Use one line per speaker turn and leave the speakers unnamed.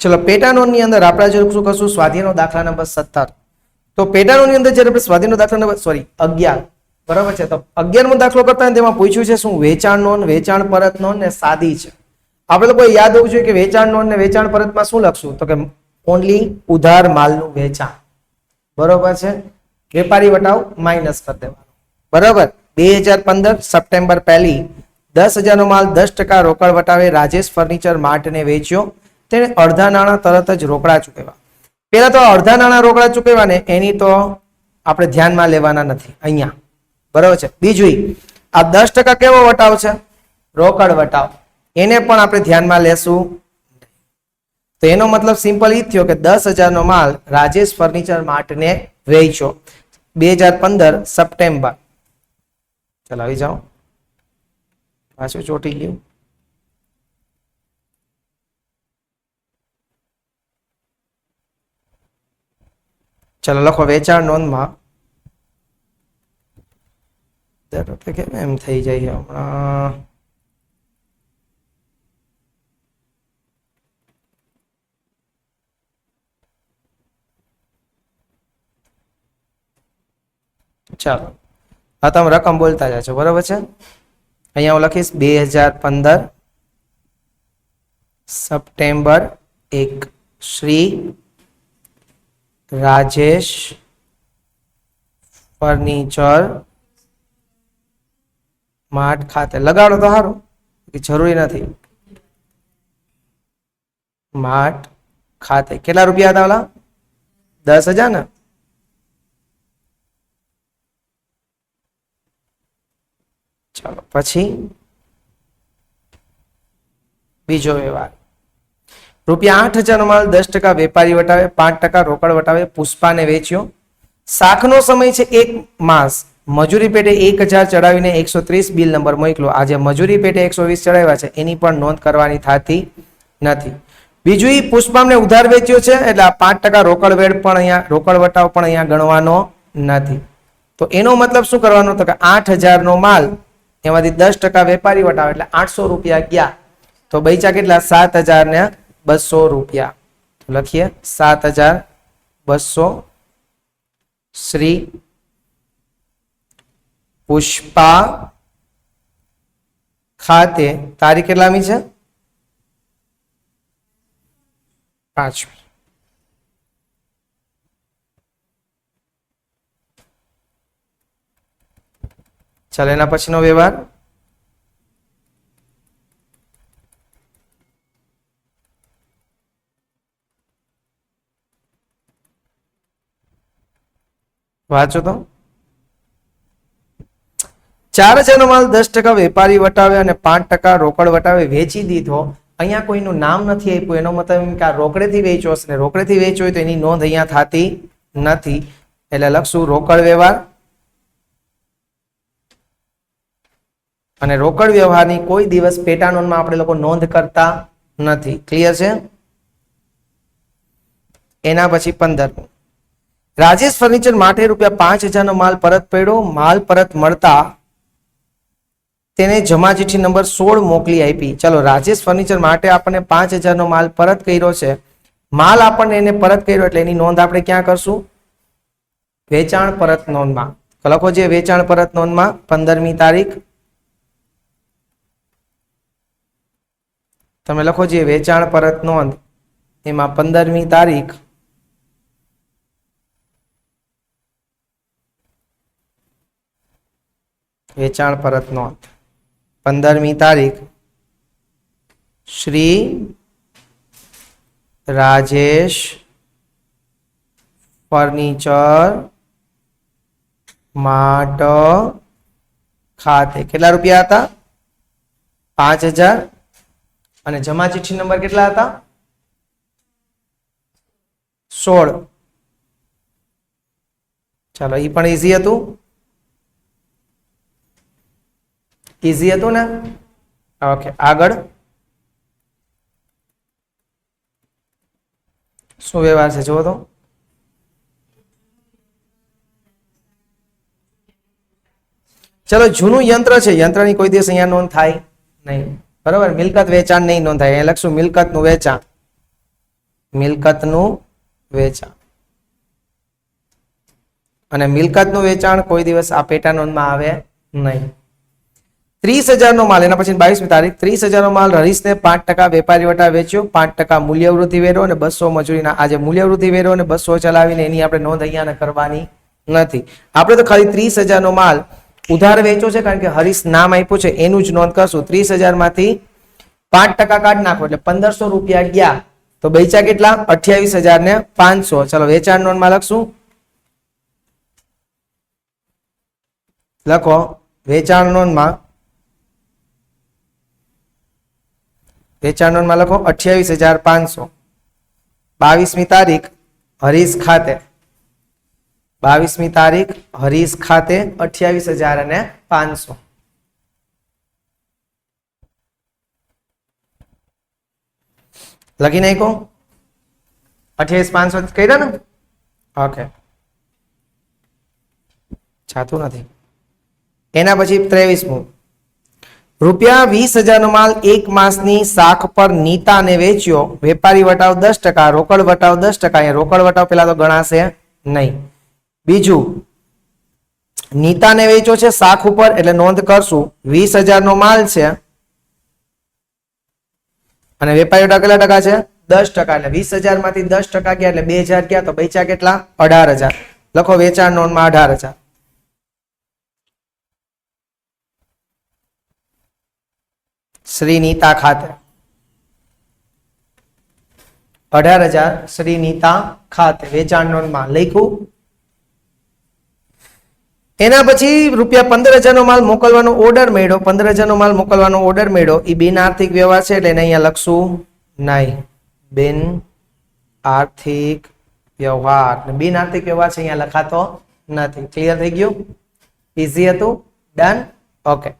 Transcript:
ચલો પેટાનોનની અંદર આપણે જો શું કરશું સ્વાધીનો દાખલા નંબર સત્તર. તો પેટાનોની અંદર જ્યારે આપણે સ્વાધીનો દાખલા નંબર સોરી અગિયાર. બરાબર છે? તો અગિયારમો દાખલો કરતા હોય તેમાં પૂછ્યું છે શું વેચાણ નોન વેચાણ પરત નોન ને સાદી છે. આપણે લોકો યાદ હોવું જોઈએ કે વેચાણ નોન ને વેચાણ પરતમાં શું લખશું? તો કે ઓનલી ઉધાર માલનું વેચાણ. બરોબર છે? વેપારી વટાવ માઇનસ કરી દેવાનું. બરાબર? બે હજાર પંદર સપ્ટેમ્બર પહેલી દસ હજારનો માલ દસ ટકા રોકડ વટાવે રાજેશ ફર્નિચર માર્ટને વેચ્યો. તેણે અડધા નાણાં તરત જ રોકડા ચૂકવ્યા. પેલા તો અડધા નાણાં રોકડા ચૂકવ્યા ને એની તો આપણે ધ્યાનમાં લેવાના નથી. અહીંયા. બરાબર છે? બીજું આ દસ ટકા કેવો વટાવ છે? રોકડ વટાવ. એને પણ આપણે ધ્યાનમાં લેશું તો એનો મતલબ સિમ્પલ એ થયો કે દસ હજારનો માલ રાજેશ ફર્નિચર માર્ટને વેચ્યો. બે હજાર પંદર સપ્ટેમ્બર. ચાલો, આવી જાઓ. પાછું ચોટી ગયું. ચાલો લખો વેચાણ નોંધમાં દર વખતે કેમ એમ થઈ જાય હમણાં ચાલો હા તમે રકમ બોલતા જાજો બરાબર છે અહીંયા હું લખીશ બે હજાર પંદર સપ્ટેમ્બર એક શ્રી રાજેશ ફર્નિચર માર્ટ ખાતે. લગાડો તો સારું જરૂરી નથી. માર્ટ ખાતે. કેટલા રૂપિયા હતા ઓલા? દસ હજાર ને? ચાલો, પછી બીજો વ્યવહાર. રૂપિયા આઠ હજારનો માલ, દસ ટકા વેપારી વટાવે, પાંચ ટકા રોકડ વટાવે, પુષ્પાને વેચ્યો. શાખનો સમય છે એક માસ. મજૂરી પેટે એક હજાર ચડાવીને એકસો ત્રીસ બિલ નંબર મોકલો. આજે મજૂરી પેટે એકસો વીસ ચડાવ્યા છે. એની પણ નોંધ કરવાની થતી નથી. બીજું એ પુષ્પામને ઉધાર વેચ્યો છે, એટલે આ પાંચ ટકા રોકડ વેડ પણ અહીંયા, રોકડ વટાવ પણ અહીંયા ગણવાનો નથી. તો એનો મતલબ શું કરવાનો? તો કે આઠ હજારનો માલ એમાંથી દસ ટકા વેપારી વટાવ, એટલે આઠસો રૂપિયા ગયા. તો બૈચા કેટલા? સાત હજાર ને બસો રૂપિયા. લખીએ, સાત હજાર બસો શ્રી પુષ્પા ખાતે. તારીખ કેટલામી છે? પાંચમી. ચાલે, એના પછીનો વ્યવહાર. વાંચો તો. ચાર હજારનો માલ દસ ટકા વેપારી વટાવે અને પાંચ ટકા રોકડ વટાવે, વેચી દીધો. અહીંયા કોઈનું નામ નથી આપ્યું. એનો મતલબ એમ કે આ રોકડેથી વેચ્યો હશે રોકડેથી વેચ્યો હોય તો એની નોંધ અહીંયા થતી નથી. એટલે લખશું રોકડ વ્યવહાર અને રોકડ વ્યવહારની કોઈ દિવસ પેટા નોંધમાં આપણે લોકો નોંધ કરતા નથી. ક્લિયર છે? એના પછી પંદર રાજેશ ફર્નિચર માટે રૂપિયા પાંચ હજારનો માલ પરત પડ્યો. માલ પરત મળતા તેને જમા ચીઠી નંબર સોળ મોકલી આપી. ચાલો, રાજેશ ફર્નિચર માટે આપણને પાંચ હજારનો માલ પરત કર્યો છે. માલ આપણને એને પરત કર્યો એટલે એની નોંધ આપણે ક્યાં કરશું? વેચાણ પરત નોંધમાં. લખો જે વેચાણ પરત નોંધમાં, પંદરમી તારીખ. તમે લખો જે વેચાણ પરત નોંધ, એમાં પંદરમી તારીખ. વેચાણ પરત નોંધ. પંદરમી તારીખ. શ્રી રાજેશ ફર્નિચર માટ ખાતે. કેટલા રૂપિયા હતા? પાંચ હજાર. અને જમા ચિઠ્ઠી નંબર કેટલા હતા? સોળ. ચાલો એ પણ ઇઝી હતું. ઈઝી હતું ને? ઓકે આગળ. શું વ્યવહાર છે? જુઓ તો. ચલો, જૂનું યંત્ર છે. યંત્રની કોઈ દિવસ અહીંયા નોંધ થાય નહીં. બરાબર? મિલકત વેચાણ નહીં નોંધાય અહીંયા લખશું મિલકતનું વેચાણ. મિલકતનું વેચાણ. અને મિલકતનું વેચાણ કોઈ દિવસ આ પેટા નોંધમાં આવે નહીં. ત્રીસ હજારનો માલ, એના પછી બાવીસમી તારીખ, ત્રીસ હજારનો માલ હરીશને પાંચ ટકા વેપારી વટા વેચ્યો, પાંચ ટકા મૂલ્યવૃદ્ધિ વેરો અને બસો મજૂરીના, આજે મૂલ્યવૃદ્ધિ વેરો અને બસો ચલાવીને એની આપણે નોંધ અહીંયા કરવાની નથી. આપણે તો ખાલી ત્રીસ હજારનો માલ ઉધાર વેચો છે, કારણ કે હરીશ નામ આપ્યું છે, એનું જ નોંધ કરશું. ત્રીસ હજારમાંથી પાંચ ટકા કાઢ નાખો, એટલે પંદરસો રૂપિયા ગયા, તો બેચા કેટલા? અઠ્યાવીસ હજાર ને પાંચસો. ચલો, વેચાણ નોંધમાં લખશું. લખો, વેચાણ નોંધમાં વેચાણ નોંધમાં લખો અઠ્યાવીસ હજાર પાંચસો. બાવીસમી તારીખ હરીશ ખાતે. બાવીસમી તારીખ હરીશ ખાતે અઠ્યાવીસ હજાર અને પાંચસો. લખી નાખો અઠ્યાવીસ પાંચસો કર્યા ને. ઓકે. છાતું નથી. એના પછી ત્રેવીસમું. રૂપિયા વીસ હજારનો માલ એક માસની શાખ પર નીતાને વેચ્યો. વેપારી વટાવ દસ ટકા, રોકડ વટાવ દસ ટકા. અહીંયા રોકડ વટાવ પેલા તો ગણાશે નહીં. બીજું, નીતાને વેચ્યો છે શાખ ઉપર, એટલે નોંધ કરશું. વીસ હજારનો માલ છે. અને વેપારી વટાવ કેટલા ટકા છે? દસ ટકા. એટલે વીસ હજારમાંથી દસ ટકા ગયા, એટલે બે હજાર ગયા, તો બેચા કેટલા? અઢાર હજાર. લખો વેચાણ નોંધમાં અઢાર હજાર. શ્રી નીતા ખાતે. અઢાર હજાર શ્રી નીતા ખાતે વેચાણ નોંધમાં લખ્યું. એના પછી રૂપિયા પંદર હજારનો માલ મોકલવાનો ઓર્ડર મળ્યો. પંદર હજારનો માલ મોકલવાનો ઓર્ડર મળ્યો. એ બિન આર્થિક વ્યવહાર છે એટલે અહીંયા લખશું નહીં. બિન આર્થિક વ્યવહાર. બિન આર્થિક વ્યવહાર છે અહીંયા લખાતો નથી. ક્લિયર થઈ ગયું? ઇઝી હતું? Done okay